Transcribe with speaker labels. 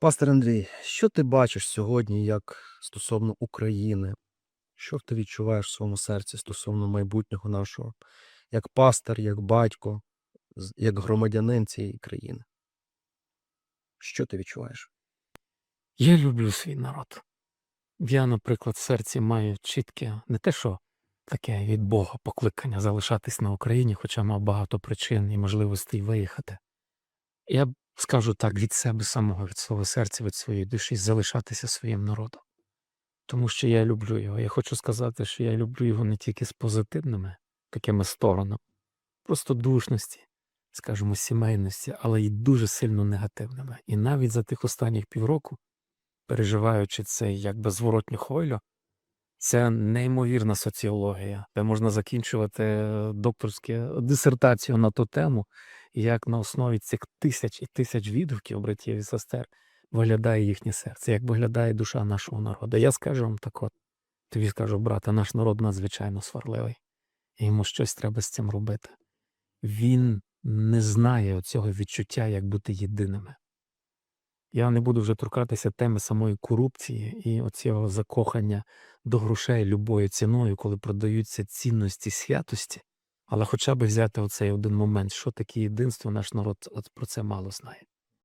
Speaker 1: Пастор Андрій, що ти бачиш сьогодні як стосовно України? Що ти відчуваєш в своєму серці стосовно майбутнього нашого, як пастор, як батько, як громадянин цієї країни? Що ти відчуваєш?
Speaker 2: Я люблю свій народ. Я, наприклад, в серці маю чітке, не те, що таке від Бога покликання залишатись на Україні, хоча мав багато причин і можливостей виїхати. Я скажу так від себе самого, від свого серця, від своєї душі, залишатися своїм народом. Тому що я люблю його. Я хочу сказати, що я люблю його не тільки з позитивними такими сторонами, просто душності, скажімо, сімейності, але й дуже сильно негативними. І навіть за тих останніх півроку переживаючи цей якби зворотню хвилю, це неймовірна соціологія, де можна закінчувати е, докторську дисертацію на ту тему, як на основі цих тисяч і тисяч відгуків братів і сестер виглядає їхнє серце, як виглядає душа нашого народу. Я скажу вам так от, тобі скажу, брате, наш народ надзвичайно сварливий, і йому щось треба з цим робити. Він не знає цього відчуття, як бути єдиними. Я не буду вже торкатися теми самої корупції і оцього закохання до грошей любою ціною, коли продаються цінності святості. Але хоча б взяти оцей один момент, що таке єдинство, наш народ от про це мало знає.